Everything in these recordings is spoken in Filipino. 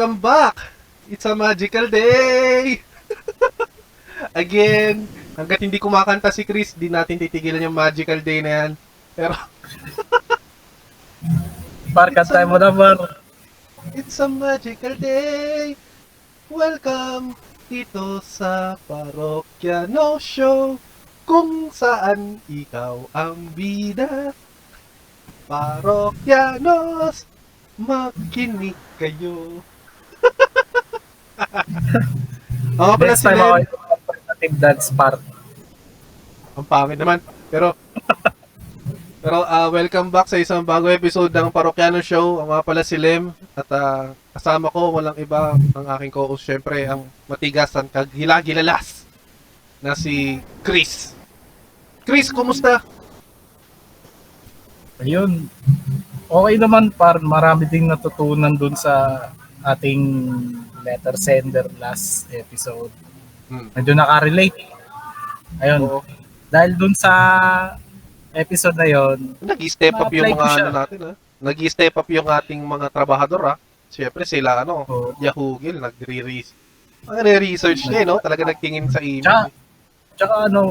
Welcome back! It's a magical day! Again, hanggat hindi kumakanta si Chris, di natin titigilan yung magical day na yan. Pero, Par, kantay mo na, Par. it's a magical day! Welcome dito sa Parokyano Show kung saan ikaw ang bida. Parokyanos, makinig kayo. Ako pala Next si time Len. ako yung representative dance part. Ang pangit naman. Pero, pero ah, welcome back sa isang bagong episode ng Parokyano Show. Ang mga pala si Lem. At ah, kasama ko, walang iba, ang aking co-host, syempre, ang matigas at kaghilagilalas na si Chris. Chris, kumusta? Ayun. Okay naman, Par. Marami ding natutunan dun sa ating letter sender last episode. Hmm. Medyo nakarelate. Ayun. Oo. Dahil dun sa episode na yon, Nag-step up yung mga ano natin, ha? Nag-step up yung ating mga trabahador, ha? Siyempre, sila, ano, oh, Yahoo Gil, nagre-research. Nagre-research niya, eh, no? Talaga nagtingin sa email. Tsaka- tsaka ano,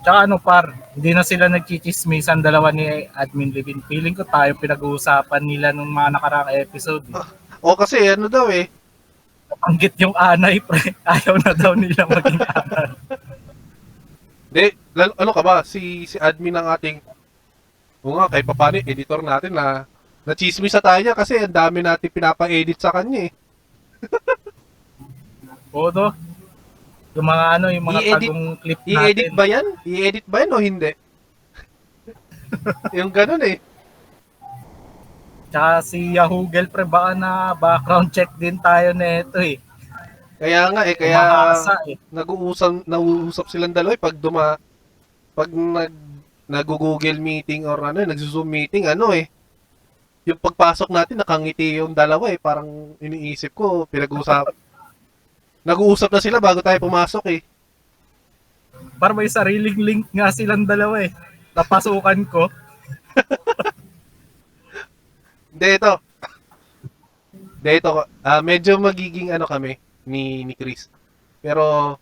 tsaka ano, Par, hindi na sila nagchichismisan dalawa ni Admin Levin. Feeling ko tayo pinag-uusapan nila nung mga nakaraang episode. eh. O kasi, ano daw, eh, Anggit yung anay, pre. Ayaw na daw nila maging anay. Hindi, ano ka ba, si, si admin ng ating, o nga, kahit pa paano, editor natin na, na-chismis sa tayo kasi ang dami natin pinapa-edit sa kanya eh. Oo, no? Yung mga ano, yung mga I-edit- tagong clip I-edit natin. ba yan? I-edit ba yan o hindi? yung ganun eh. Tsaka si Yahoo Girl, pre, baka na background check din tayo na ito eh. Kaya nga eh, kaya Umahasa eh. nag-uusap, nag-uusap silang dalawa eh, pag duma, pag nag, nag-google meeting or ano, nag-zoom meeting, ano eh, yung pagpasok natin, nakangiti yung dalawa eh, parang iniisip ko, pinag-uusap, nag-uusap na sila bago tayo pumasok eh. Para may sariling link nga silang dalawa eh. Napasukan ko. Hindi, ito. Hindi, ito. ah, medyo magiging ano kami ni, ni Chris. Pero,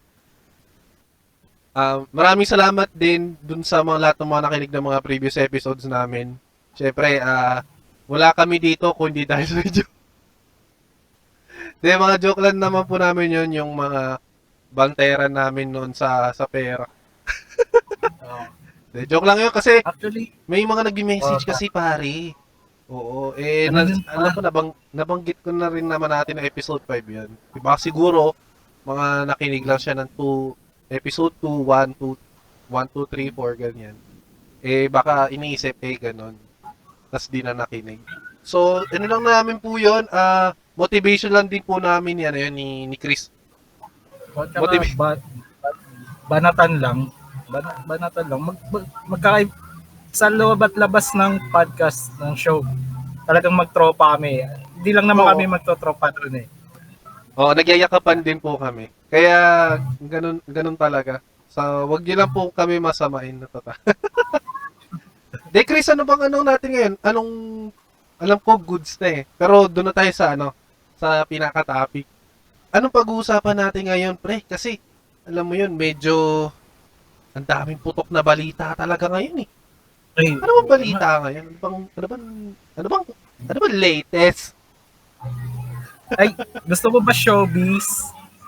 ah, maraming salamat din dun sa mga lahat ng mga nakinig ng mga previous episodes namin. Siyempre, ah, wala kami dito kundi dahil sa medyo. Hindi, mga joke lang naman po namin yun, yung mga banteran namin noon sa sa pera. Hindi, joke lang yun kasi Actually, may mga nag-message Oo. kasi pare. Oo, eh Ano na, yun, alam ko nabang nabanggit ko na rin naman natin na episode 5 'yan. Diba siguro mga nakinig lang siya ng 2 episode 2, 1, 2, 1, 2, 3, 4 ganyan. Eh baka iniisip eh ganun. Tapos di na nakinig. So, ano lang namin po 'yon, ah motivation lang din po namin yan, ayun, ni, ni Chris. Motiv- ba, ba- banatan lang. Ban, banatan lang. Mag, mag, magkaka- sa loob at labas ng podcast, ng show, talagang magtropa kami. Hindi lang naman Oo. kami magtotropa doon eh. Oo, nagyayakapan din po kami. Kaya, ganun, ganun talaga. So, wag niyo lang po kami masamain na tota. De, Chris, ano bang anong natin ngayon? Anong, alam ko, goods na eh. Pero doon na tayo sa ano, sa pinaka-topic. Anong pag-uusapan natin ngayon, pre? Kasi, alam mo yun, medyo, ang daming putok na balita talaga ngayon eh. Ay, Ano bang balita ngayon? Ano bang, ano bang, ano bang, ano bang latest? Ay, gusto mo ba showbiz?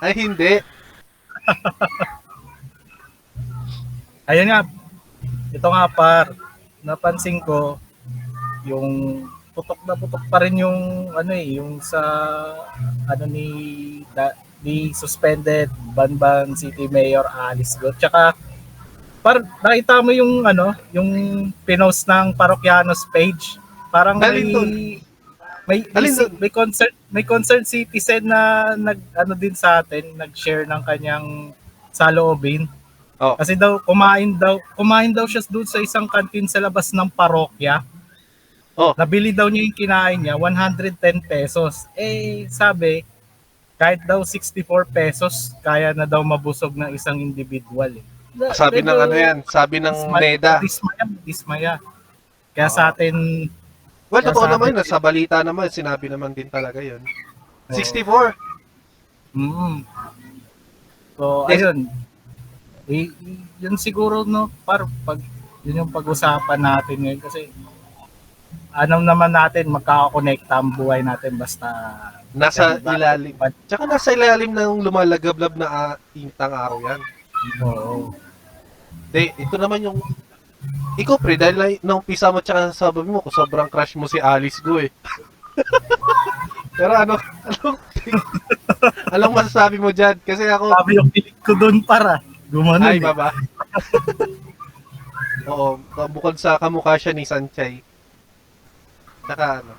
Ay, hindi. Ayun nga, ito nga par, napansin ko yung putok na putok pa rin yung ano eh, yung sa ano ni da, ni suspended Banban City Mayor Alice Go. Tsaka par nakita mo yung ano, yung pinost ng Parokyanos page. Parang Alin may dun? may Alin may, concert may concert citizen na nag ano din sa atin, nag-share ng kanyang saloobin. Oh. Kasi daw kumain daw kumain daw siya doon sa isang kantin sa labas ng parokya. Oh. Nabili daw niya yung kinain niya 110 pesos. Eh sabi kahit daw 64 pesos kaya na daw mabusog ng isang individual eh. Sabi ng ano yan, sabi ng dismaya- NEDA. Dismaya, dismaya. Kaya sa atin Well, totoo naman, yun, sa balita naman, sinabi naman din talaga yun. 64. Mm. So, Yes. ayun. Eh, yun siguro, no, par, pag, yun yung pag-usapan natin ngayon kasi alam naman natin magkakakonekta ang buhay natin basta Nasa ilalim. Tsaka nasa ilalim ng lumalagablab na uh, intang araw yan. Oo. De, ito naman yung... Ikaw, pre, dahil na, nung pisa mo tsaka sabi mo, sobrang crush mo si Alice Go eh. Pero ano, anong, anong masasabi mo dyan? Kasi ako, Sabi yung kilig ko doon para. Gumanon ay eh. baba. Oo, bukod sa kamukha siya ni Sanchay. Tsaka ano,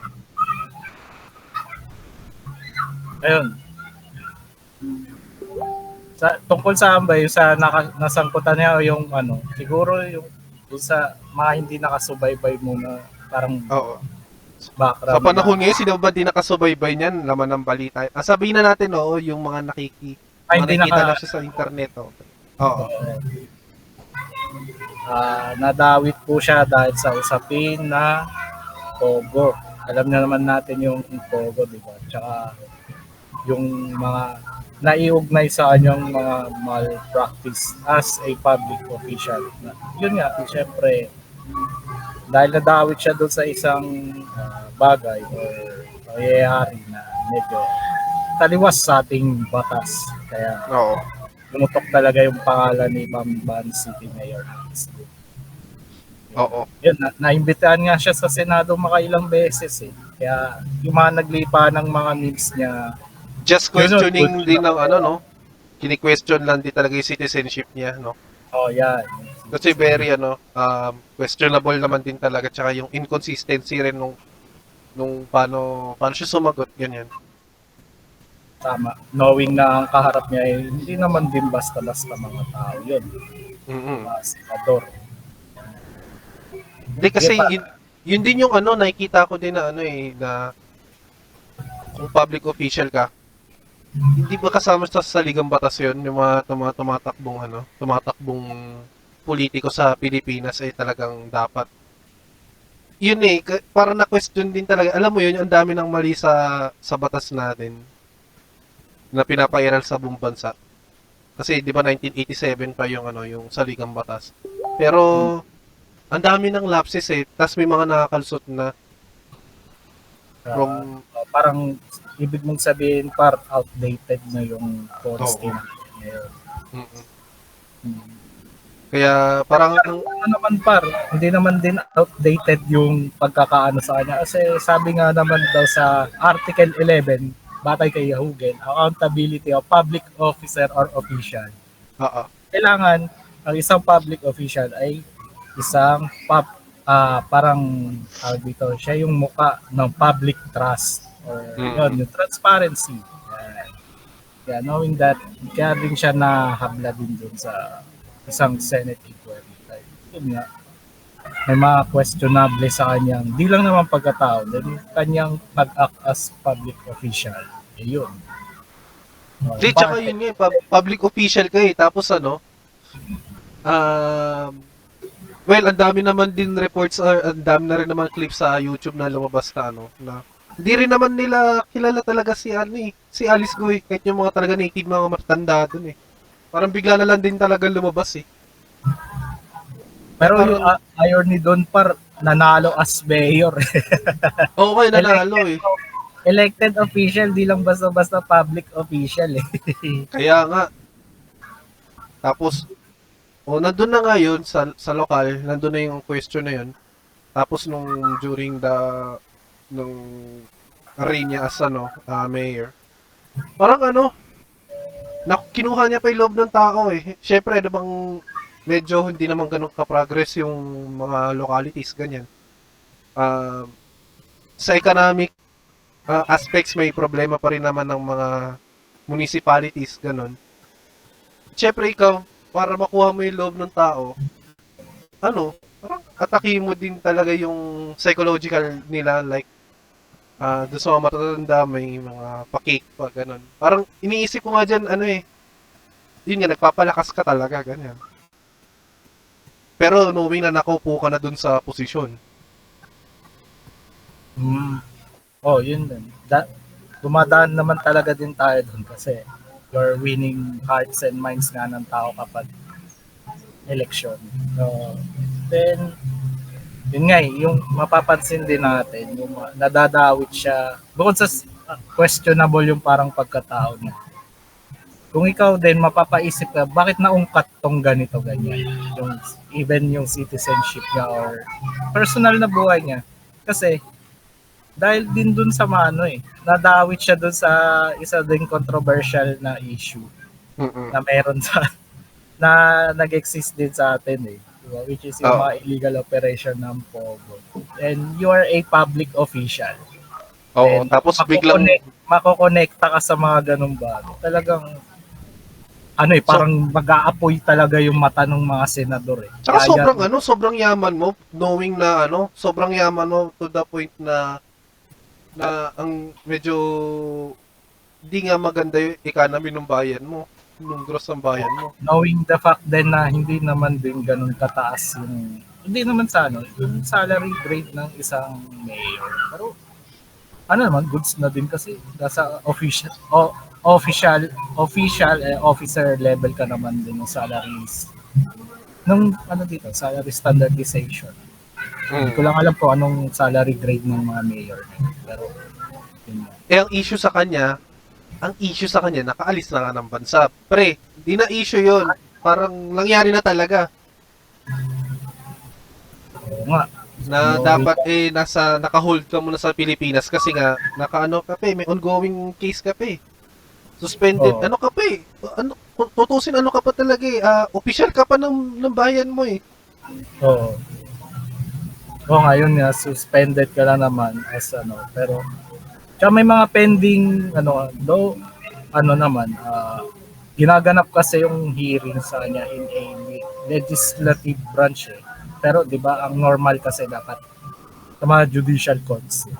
Ayun. Sa, tungkol sa ambay, sa naka, nasangkutan niya yung ano, siguro yung, yung sa mga hindi nakasubaybay muna parang oo. background. Sa panahon ngayon, sino ba di nakasubaybay niyan? Laman ng balita. Ah, sabihin na natin, oo, yung mga nakiki... Ay, mga hindi nakikita naka- lang siya sa internet. Oo. Oo. Ah, nadawit po siya dahil sa usapin na Pogo. Alam na naman natin yung Pogo, di ba? Tsaka yung mga naiugnay sa kanyang mga malpractice as a public official. Na, yun nga, syempre, dahil nadawit siya doon sa isang ah, bagay o pangyayari na medyo taliwas sa ating batas. Kaya Oo. tumutok talaga yung pangalan ni Bamban City Mayor. Oo. Yun, na, naimbitahan nga siya sa Senado makailang beses eh. Kaya yung mga naglipa ng mga memes niya, Just questioning din ng ano, no? Kini-question lang din talaga yung citizenship niya, no? oh yan. Kasi very, ano, um, questionable naman din talaga. Tsaka yung inconsistency rin nung nung paano, paano siya sumagot, ganyan. Tama. Knowing na ang kaharap niya ay hindi naman din basta-basta mga tao yun. mm Mga senador. Hindi kasi yun, yun din yung ano, nakikita ko din na ano eh, na kung public official ka, hindi ba kasama sa saligang batas yun, yung mga, tuma, tumatakbong ano, tumatakbong politiko sa Pilipinas ay talagang dapat. Yun eh, parang na-question din talaga. Alam mo yun, ang dami ng mali sa sa batas natin na pinapairal sa buong bansa. Kasi 'di ba 1987 pa yung ano, yung saligang batas. Pero ang dami ng lapses eh. Tapos may mga nakakalusot na Ah, from uh, parang ibig mong sabihin par outdated na yung policy Oo. natin ngayon. Mm-mm. Hmm. Kaya parang ang ano naman par, hindi naman din outdated yung pagkakaano sa kanya. Kasi sabi nga naman daw sa Article 11, batay kay Yahugen, accountability of public officer or official. oo. Kailangan ang isang public official ay isang pub, ah, parang tawag dito, siya yung muka ng public trust or Mm. yun, yung transparency. Yan. Yeah, knowing that, kaya din siya nahabla din dun sa isang Senate inquiry. Like, yun nga, may mga questionable sa kanyang, di lang naman pagkatao, then kanyang pag-act as public official. Eh, yun. Oh, Di, tsaka yun nga, eh, pub- public official ka eh. Tapos ano, um, well, ang dami naman din reports, or ang dami na rin naman clips sa YouTube na lumabas na ano, na hindi rin naman nila kilala talaga si ano eh, si Alice Goy, kahit yung mga talaga native mga matanda dun eh. Parang bigla na lang din talaga lumabas eh. Pero Parang- yung uh, irony doon par, nanalo as mayor. Oo, kayo nanalo eh. Elected official, di lang basta-basta public official eh. Kaya nga. Tapos, oh, nandun na nga yun sa, sa lokal, nandun na yung question na yun. Tapos nung during the nung reign niya as ano, ah, mayor. Parang ano, na, kinuha niya pa yung loob ng tao eh. Syempre, ano bang medyo hindi naman ganun ka-progress yung mga localities, ganyan. Ah, sa economic ah, aspects, may problema pa rin naman ng mga municipalities, ganun. Siyempre, ikaw, para makuha mo yung loob ng tao, ano, parang atakihin mo din talaga yung psychological nila, like, ah doon sa matatanda, may mga pa-cake pa, ganun. Parang, iniisip ko nga dyan, ano eh, yun nga, nagpapalakas ka talaga, ganyan. Pero, knowing na nakaupo ka na dun sa posisyon. Mm. Oh, yun din. Da- dumadaan naman talaga din tayo doon kasi you're winning hearts and minds nga ng tao kapag election. So, then, yun nga eh, yung mapapansin din natin, yung nadadawit siya, bukod sa uh, questionable yung parang pagkatao niya. Kung ikaw din mapapaisip ka, bakit naungkat tong ganito, ganyan? Yung, even yung citizenship niya or personal na buhay niya. Kasi, dahil din dun sa mga ano eh, nadawit siya dun sa isa ding controversial na issue Mm-mm. na meron sa na nag-exist din sa atin eh. Diba? Which is yung Oo. mga illegal operation ng POGO. And you are a public official. Oo, And tapos biglang Makokonek- makokonekta ka sa mga ganung bagay. Talagang ano eh, parang mag-aapoy talaga yung mata ng mga senador eh. Tsaka Kaya- sobrang ano, sobrang yaman mo knowing na ano, sobrang yaman mo to the point na na ang medyo di nga maganda yung economy ng bayan mo, ng gross ng bayan mo. knowing the fact din na hindi naman din ganun kataas yung hindi naman sa ano, yung salary grade ng isang mayor. Pero ano naman, goods na din kasi nasa official o, official official eh, officer level ka naman din ng salaries ng ano dito, salary standardization. Hindi ko lang alam po anong salary grade ng mga mayor. Pero yun. Eh, ang issue sa kanya, ang issue sa kanya, nakaalis na nga ng bansa. Pre, di na issue yon Parang nangyari na talaga nga. na dapat eh nasa naka-hold ka muna sa Pilipinas kasi nga nakaano ka pa eh, may ongoing case ka pa eh. Suspended, Oo. ano ka pa eh. Ano, tutusin ano ka pa talaga eh. Ah, official ka pa ng, ng bayan mo eh. Oo. Oo nga, yun nga, suspended ka lang naman as ano, pero tsaka may mga pending, ano, do, ano naman, ah, ginaganap kasi yung hearing sa kanya in a legislative branch eh. Pero di ba ang normal kasi dapat sa mga judicial courts.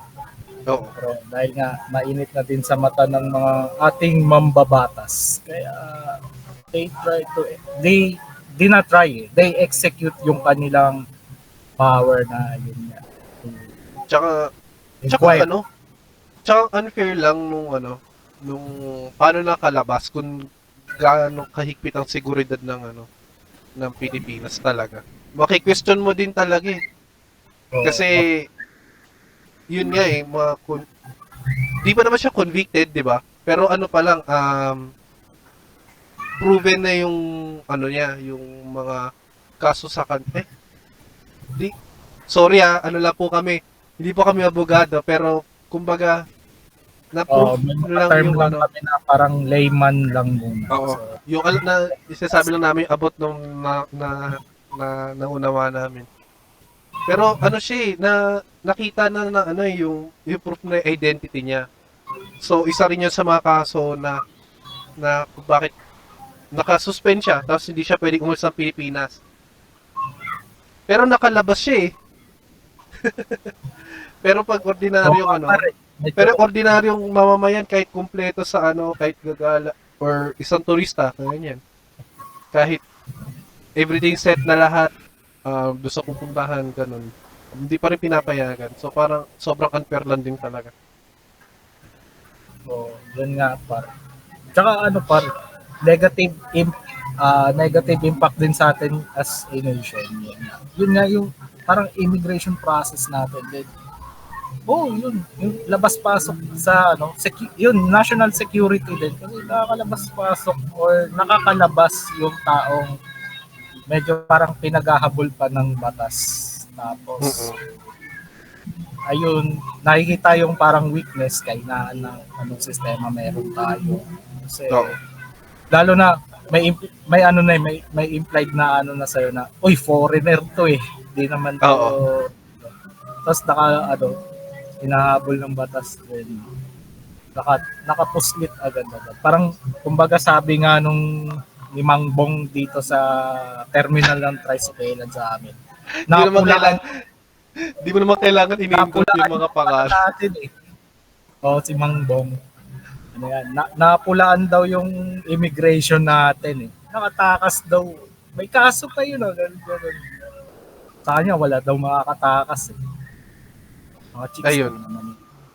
Oo. Pero dahil nga mainit na din sa mata ng mga ating mambabatas. Kaya they try to they di na try eh. They execute yung kanilang power na yun nga. Tsaka, tsaka ano, tsaka unfair lang nung ano, nung paano nakalabas kung gaano kahigpit ang seguridad ng ano, ng Pilipinas talaga. Maki-question mo din talaga eh. Kasi, yun nga eh, mga con- di pa naman siya convicted, di ba? Pero ano pa lang, um, proven na yung, ano niya, yung mga kaso sa kan, eh, di, sorry ah, ano lang po kami, hindi po kami abogado, pero, kumbaga, May mga lang term yung lang ano, kami na parang layman lang muna. Oo. So, yung alam na, isasabi lang namin about nung na, na, na, naunawa namin. Pero ano siya eh, na nakita na, na ano eh, yung, yung proof na identity niya. So, isa rin yun sa mga kaso na na kung bakit nakasuspend siya tapos hindi siya pwedeng umalis ng Pilipinas. Pero nakalabas siya eh. Pero pag ordinaryong oo, ano, pare, pero ordinaryong mamamayan kahit kumpleto sa ano, kahit gagala or isang turista, ganyan. Kahit everything set na lahat, um, doon sa pupuntahan, ganun. Hindi pa rin pinapayagan. So parang sobrang unfair lang din talaga. So, yun nga par. Tsaka ano par, negative im- ah, negative impact din sa atin as a nation. Yun, nga. yun nga yung parang immigration process natin din. Oh, yun, yung labas-pasok sa ano, secu- yun, national security din kasi nakakalabas-pasok or nakakalabas yung taong medyo parang pinaghahabol pa ng batas. Tapos ayun, nakikita yung parang weakness kay na ng anong sistema meron tayo. Kasi Oo. lalo na may imp- may ano na may may implied na ano na sa'yo na uy foreigner to eh. Di naman to. Oo. Tapos naka ano hinahabol ng batas din. Naka nakapuslit agad agad. Parang kumbaga sabi nga nung ni Mang Bong dito sa terminal ng tricycle sa amin. Di naman Napulaan- kailangan, di mo naman kailangan ini-input yung mga pangalan. natin eh. Oo, si Mang Bong. Ano yan, na, napulaan daw yung immigration natin eh. Nakatakas daw. May kaso pa yun. Ah, ganun, ganun. Sa kanya, wala daw makakatakas eh. Mga chicks Ayun. lang naman.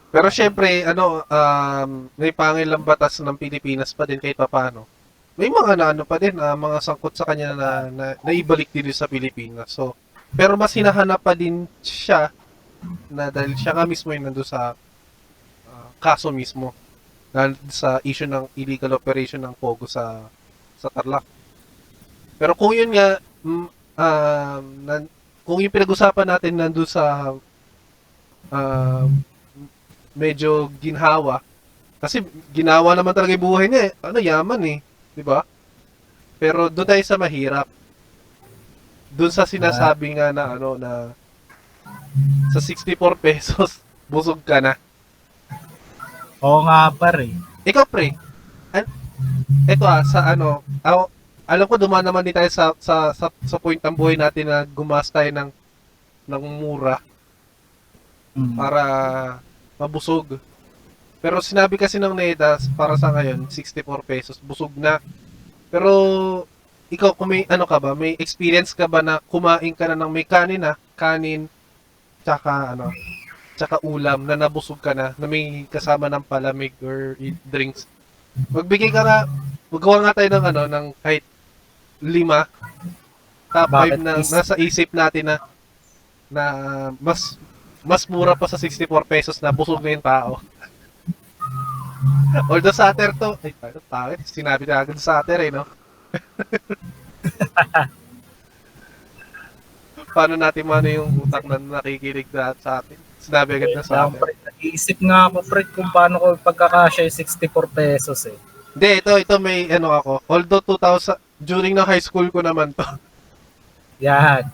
Pero syempre, ano, um, may pangilang batas ng Pilipinas pa din kahit papaano. May mga na ano pa din, ah, mga sangkot sa kanya na, na naibalik din sa Pilipinas. So, pero mas hinahanap pa din siya na dahil siya nga mismo yung nandun sa ah, kaso mismo na sa issue ng illegal operation ng Pogo sa sa Tarlac. Pero kung yun nga, mm, um, nan- kung yung pinag-usapan natin nandun sa um, medyo ginhawa, kasi ginawa naman talaga yung buhay niya eh. Ano, yaman eh. Di ba? Pero doon tayo sa mahirap. Doon sa sinasabi nga na ano na sa 64 pesos, busog ka na. Oo nga pare. Ikaw, pre. An- ito ah, sa ano, aw- alam ko dumaan naman din tayo sa, sa, sa, sa point ng buhay natin na gumas tayo ng, ng mura Mm. para mabusog. Pero sinabi kasi ng NEDA, para sa ngayon, 64 pesos, busog na. Pero, ikaw, kung may, ano ka ba, may experience ka ba na kumain ka na ng may kanin na, kanin, tsaka, ano, tsaka ulam, na nabusog ka na, na may kasama ng palamig or drinks. Magbigay ka nga, magawa nga tayo ng, ano, ng kahit lima, top Bakit 5 na nasa isip natin na, na mas mas mura pa sa 64 pesos na busog na yung tao. Although sa ater to, ay, ano, tawag, sinabi na agad sa ater eh, no? Paano natin mano yung utak na nakikinig na sa atin? Sinabi agad na sa atin. nag-iisip nga ako pre kung paano ko pagkakasya yung 64 pesos eh. Hindi, ito, ito may ano ako. Although 2000, during na high school ko naman to. Yan.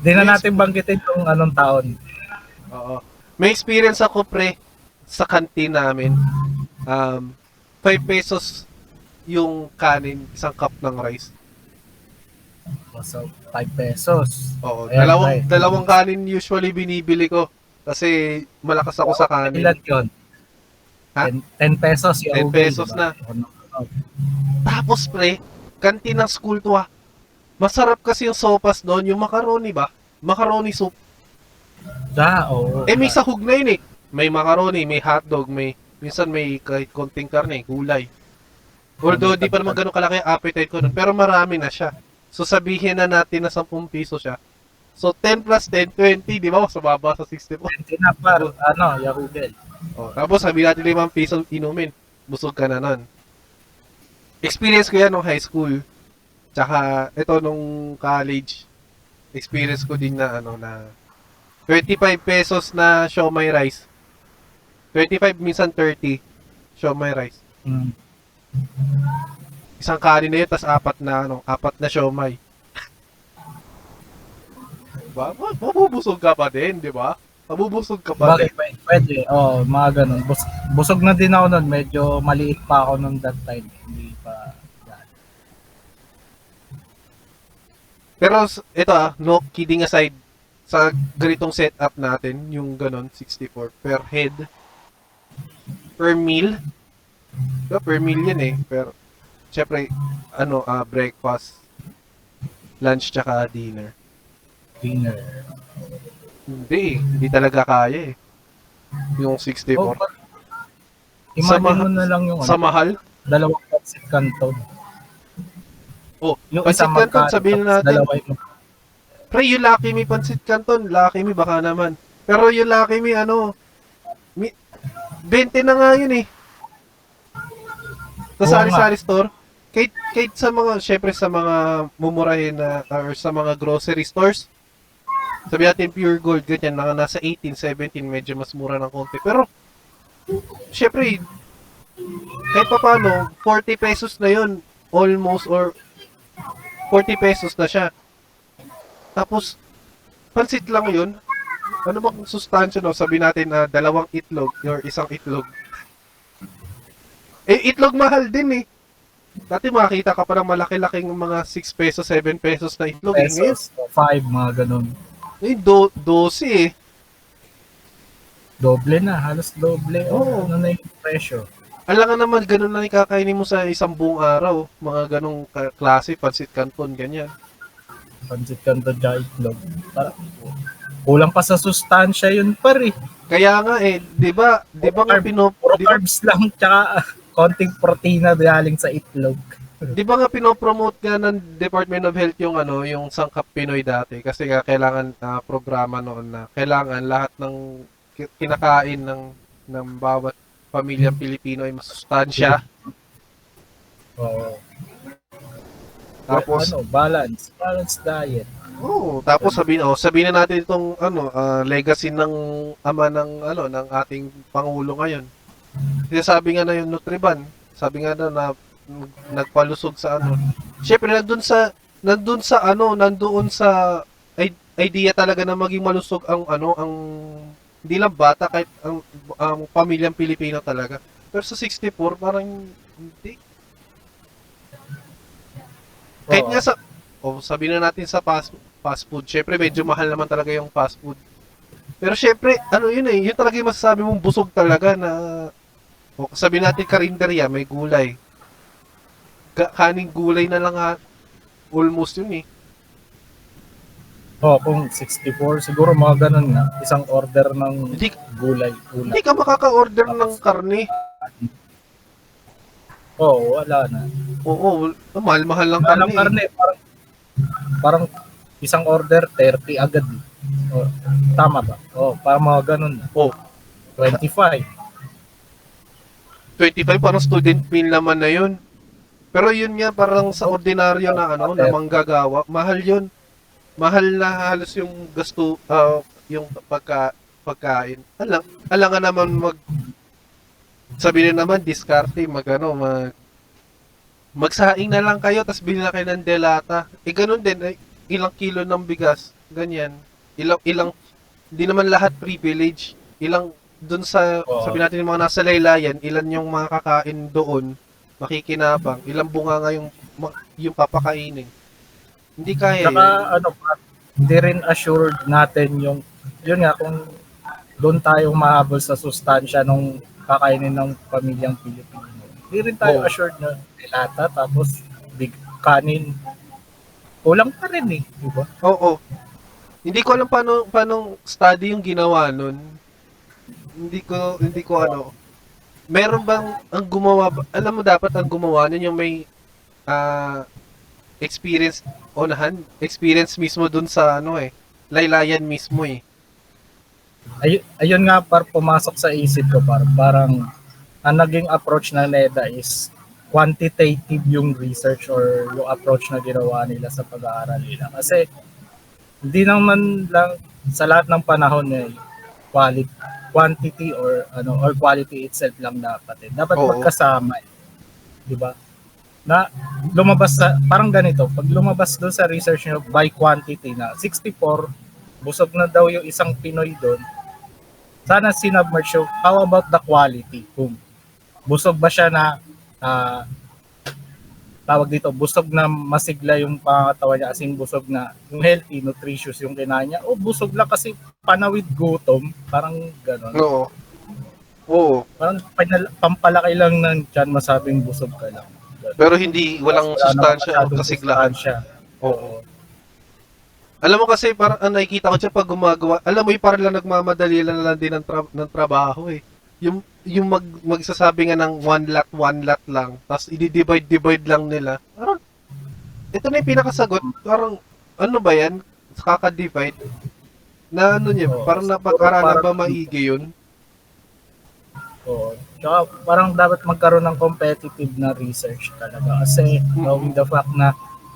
Hindi na natin banggitin kung anong taon. Oo. May experience ako pre sa kantin namin. Um, 5 pesos yung kanin, isang cup ng rice. So, 5 pesos. Oo, Ayan, dalawang tay. dalawang kanin usually binibili ko kasi malakas ako sa kanin. Ilan yun? Ha? 10, 10 pesos. yung 10 ugel, pesos diba? na. Tapos pre, kantin ng school to ah. Masarap kasi yung sopas doon, yung macaroni ba? Macaroni soup. Da, oo. Eh may sahog na yun eh. May macaroni, may hotdog, may minsan may kahit konting karne, gulay. Although di pa naman ganun kalaki ang appetite ko nun, pero marami na siya. So sabihin na natin na 10 piso siya. So 10 plus 10, 20, di ba? Mas mababa sa 64. 20 na par, ano, Yahugel. Oh, tapos sabi natin 5 piso inumin. Busog ka na nun. Experience ko yan nung high school. Tsaka ito nung college. Experience ko din na ano na 25 pesos na siomay rice. 25 minsan 30 siomay rice. Mm. Isang kanin na yun, tas apat na ano, apat na siomay. Diba? Ma- Mabubusog ka pa din, di ba? Mabubusog ka pa din. Bakit? Pwede, pwede. Oo, mga ganun. Bus- busog na din ako nun. Medyo maliit pa ako nun that time. Hindi pa. Pero ito ah, no kidding aside, sa ganitong setup natin, yung ganon, 64 per head, per meal, Diba, per meal yan eh, pero, syempre, ano, ah, breakfast, lunch, tsaka dinner. Dinner. Hindi, hindi talaga kaya eh. Yung 64. Oh, but, imagine Sa ma- mo na lang yung Sa ano, mahal, dalawang pancit canton. oh, Yung isang canton, sabihin tapos natin. Dalawa yung pre, yung Lucky Me Pancit Canton, Lucky Me baka naman. Pero yung Lucky Me, ano, mi, 20 na nga yun eh. Sa sari-sari store. Kahit, kahit sa mga, syempre sa mga mumurahin na, or sa mga grocery stores, sabi natin pure gold, ganyan, na nasa 18, 17, medyo mas mura ng konti. Pero, syempre, kahit pa paano, 40 pesos na yun, almost, or 40 pesos na siya. Tapos, pansit lang yun. Ano bang sustansya no? Sabi natin na dalawang itlog or isang itlog. Eh, itlog mahal din eh. Dati makakita ka pa ng malaki-laking mga 6 pesos, 7 pesos na itlog. Eh, pesos, 5, mga ganun. ngayon do, 12 eh. Doble na, halos doble. Oo. Oh. Ano na yung presyo? Alam nga naman, ganun lang ikakainin mo sa isang buong araw. Mga ganong klase, pansit canton, ganyan. Pancit canton dya itlog. Parang, kulang pa sa sustansya yun par eh. Kaya nga eh, 'di ba? 'Di ba nga Carb. pino Puro di ba, carbs lang tsaka ah, konting protina galing sa itlog. 'di ba nga pinopromote nga ng Department of Health yung ano, yung sangkap Pinoy dati kasi nga kailangan na programa noon na kailangan lahat ng ki- kinakain ng ng bawat pamilyang Pilipino ay masustansya. Oo. Tapos ano, balance, balance diet. Oo, tapos sabihin oh, sabihin na natin itong ano, ah, legacy ng ama ng ano ng ating pangulo ngayon. Kasi sabi nga na yung Nutriban, sabi nga na, na nagpalusog sa ano. Syempre nandun sa nandun sa ano, nandoon sa idea talaga na maging malusog ang ano, ang hindi lang bata kahit ang, ang pamilyang Pilipino talaga. Pero sa 64 parang hindi. Kahit nga sa o sabi na natin sa fast, fast food, syempre medyo mahal naman talaga yung fast food. Pero syempre, ano yun eh, yun talaga yung masasabi mong busog talaga na o sabi natin karinderya, may gulay. Ka- kaning gulay na lang ha, almost yun eh. Oh, kung 64 siguro mga ganun nga, isang order ng Hindi, gulay, gulay. hindi ka makaka-order ng karne. Oo, wala na. Oo, mahal-mahal lang ng karne. karne, parang parang isang order 30 agad. eh. Oh, tama ba? Oh, parang mga ganun na. Oh, 25. 25 parang student meal naman na yun. Pero yun nga parang sa ordinaryo na ano, na manggagawa, mahal yun. Mahal na halos yung gasto, ah, yung pagka, pagkain. Alam, alam nga naman mag, sabi na naman, diskarte, mag ano, mag, magsaing na lang kayo, tapos bilhin na kayo ng delata. Eh, ganun din, eh, ilang kilo ng bigas, ganyan. Ilang, ilang, hindi naman lahat privilege. Ilang, dun sa, Oo. sabi natin yung mga nasa laylayan, ilan yung mga kakain doon, makikinabang, ilang bunga nga yung, yung papakainin. Hindi kaya Saka yun. ano, hindi rin assured natin yung, yun nga, kung doon tayo mahabol sa sustansya nung kakainin ng pamilyang Pilipino. Hindi rin tayo Oo. assured na dilata, tapos big kanin. Kulang pa rin eh, di ba? Oo. Hindi ko alam paano paano study yung ginawa nun. Hindi ko hindi ko ano. Meron bang ang gumawa ba- alam mo dapat ang gumawa nun yung may ah experience onahan, experience mismo dun sa ano eh. Laylayan mismo eh. Ay, ayun nga par pumasok sa isip ko par parang ang naging approach ng NEDA is quantitative yung research or yung approach na ginawa nila sa pag-aaral nila. Kasi hindi naman lang sa lahat ng panahon eh quality quantity or ano or quality itself lang dapat eh. Dapat Oo. magkasama eh. 'Di ba? Na lumabas sa parang ganito, pag lumabas doon sa research nyo by quantity na 64 busog na daw yung isang Pinoy doon. Sana sinubmerge yung, how about the quality? Kung busog ba siya na ah, tawag dito, busog na masigla yung pangatawan niya, as in busog na, yung healthy, nutritious yung kinain niya, o busog lang kasi panawid gutom, parang gano'n. Oo. Oo. Parang panal- pampalaki lang ng tiyan, masabing busog ka lang. Ganun. Pero hindi walang sustansya o kasiglahan. sustansya. Oo. Alam mo kasi parang ang nakikita ko siya pag gumagawa, alam mo yung parang lang nagmamadali lang lang din ng, tra- ng trabaho eh. Yung yung mag magsasabi nga ng one lot one lot lang, tapos i-divide divide lang nila. Parang ito na yung pinakasagot. Parang ano ba yan? Kaka-divide. Na ano niya, Oo. parang napag-aralan ba maigi yun? Oo. Tsaka parang dapat magkaroon ng competitive na research talaga. Kasi knowing the fact na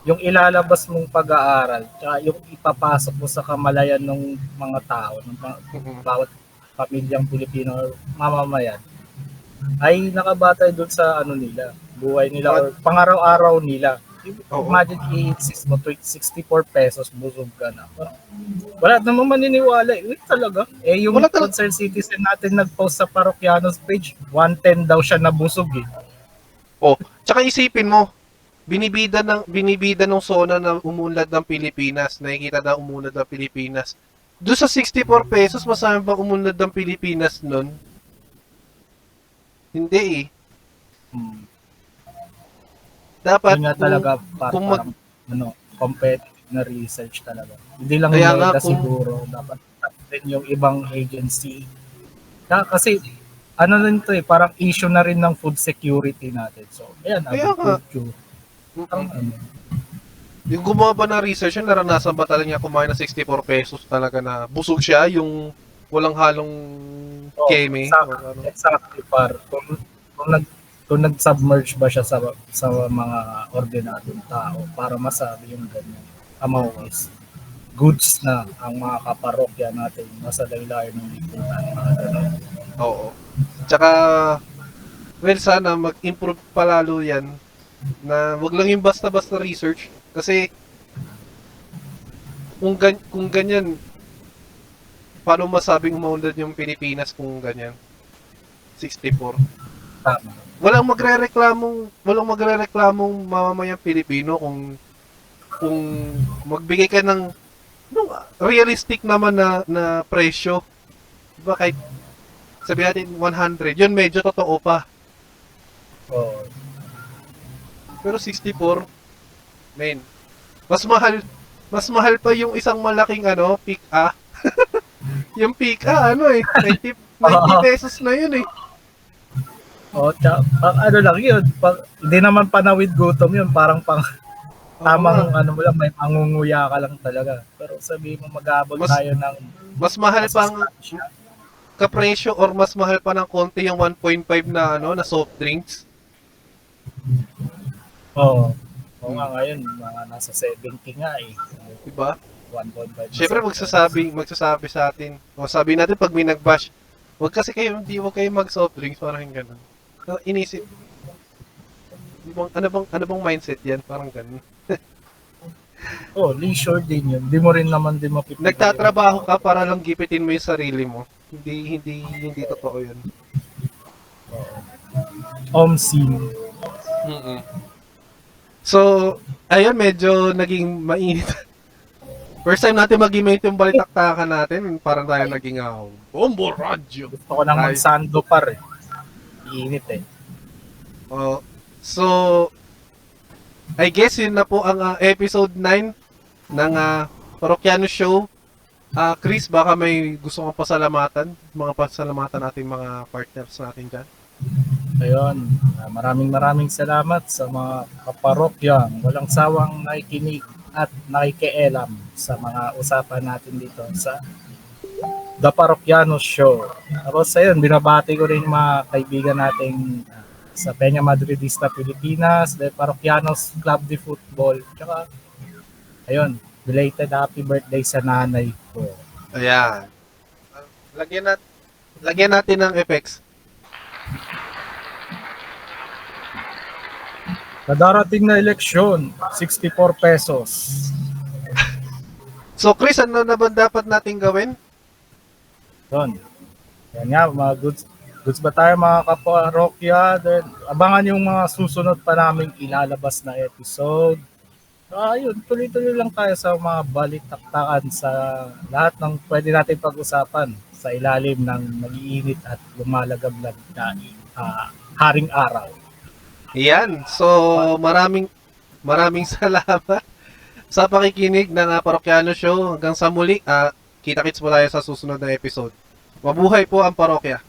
yung ilalabas mong pag-aaral, tsaka yung ipapasok mo sa kamalayan ng mga tao, ng pa- Mhm. bawat pamilyang Pilipino or mamamayan, ay nakabatay doon sa ano nila, buhay nila or pangaraw-araw nila. Oo. Imagine i-insist mo, 64 pesos, busog ka na. Parang, Wala namang maniniwala. Eh, talaga. Eh, yung Wala talaga. concerned citizen natin nag-post sa Parokyanos page, 110 daw siya nabusog eh. Oh, tsaka isipin mo, binibida ng binibida ng SONA na umunlad ng Pilipinas, nakikita na umunlad ng Pilipinas. Doon sa 64 pesos, masama ba umunlad ng Pilipinas nun? Hindi eh. Hmm. Dapat Yun nga kung- talaga para, kung mag- parang, ano, competitive na research talaga. Hindi lang Kaya nga kung- siguro. Dapat din yung ibang agency. Kaya, kasi ano rin to eh, parang issue na rin ng food security natin. So, ayan, Kaya nga. agriculture. Mm-mm. Ang, ano, Yung gumawa ba ng research yun, naranasan ba talaga niya kumain ng 64 pesos talaga na busog siya, yung walang halong Oo, keme? exactly. ano? Par. Kung, kung, nag, kung nag-submerge ba siya sa, sa mga ordinadong tao para masabi yung ganyan. Amawis. Goods na ang mga kaparokya natin nasa laylayan ng lipunan. Oo. Tsaka, well, sana mag-improve palalo yan na wag lang yung basta-basta research kasi kung, gan- kung ganyan paano masabing umaunlad yung Pilipinas kung ganyan 64 Tama. walang magrereklamong walang magrereklamong mamamayang Pilipino kung kung magbigay ka ng no, realistic naman na na presyo. Diba kahit sabihin natin 100, yun medyo totoo pa. Oo. Pero 64, men, mas mahal mas mahal pa yung isang malaking ano, pick A. yung pick A ano eh, 90, 90 pesos na yun eh. Oh, tsa, pang, ano lang yun, pang, hindi naman panawid gutom yun, parang pang tamang ano mo lang, may mangunguya ka lang talaga. Pero sabi mo mag-aabot Mas- tayo ng Mas mahal pang kapresyo or mas mahal pa ng konti yung 1.5 na ano na soft drinks. Oo. Oo nga ngayon, mga nasa 70 nga eh. Diba? 1.5. Siyempre magsasabi, magsasabi sa atin. O sabi natin pag may nag-bash, wag kasi kayo, hindi wag kayo mag soft drinks, parang ganun. So, inisip, ano bang, ano bang, ano bang mindset yan? Parang ganun. Oh, leisure din yun. Hindi mo rin naman din mapipili. Nagtatrabaho ka para lang gipitin mo yung sarili mo. Hindi, hindi, hindi totoo yun. Omsim. mm So, ayun, medyo naging mainit. First time natin mag-imate yung balitaktakan natin, parang tayo naging uh, Bombo Radyo. Gusto ko nang Ay. magsando par eh. Iinit eh. Oh, so, I guess yun na po ang ah, episode 9 ng uh, Parokiano Show. Ah, Chris, baka may gusto kong pasalamatan, mga pasalamatan nating mga partners natin dyan. Ayun. ah, maraming maraming salamat sa mga kaparokyang walang sawang nakikinig at nakikialam sa mga usapan natin dito sa The Parokiano Show. Tapos ayun, binabati ko rin yung mga kaibigan nating ah, sa Peña Madridista Pilipinas, The Parokianos Club de Football, tsaka ayun, belated happy birthday sa nanay ko. Ayan. Lagyan, nat lagyan natin ng effects. Sa darating na eleksyon, 64 pesos. So, Chris, ano na ba dapat nating gawin? Yun. Yan nga, mga goods, goods ba tayo mga kaparokya? Then, abangan yung mga susunod pa naming ilalabas na episode. Ayun, tuloy-tuloy lang tayo sa mga balitaktakan sa lahat ng pwede natin pag-usapan sa ilalim ng nag-iinit at lumalagablag na ah, haring araw. Yan. So, maraming maraming salamat sa pakikinig ng uh, Parokiano Show. Hanggang sa muli, ah, kita-kits po tayo sa susunod na episode. Mabuhay po ang parokya.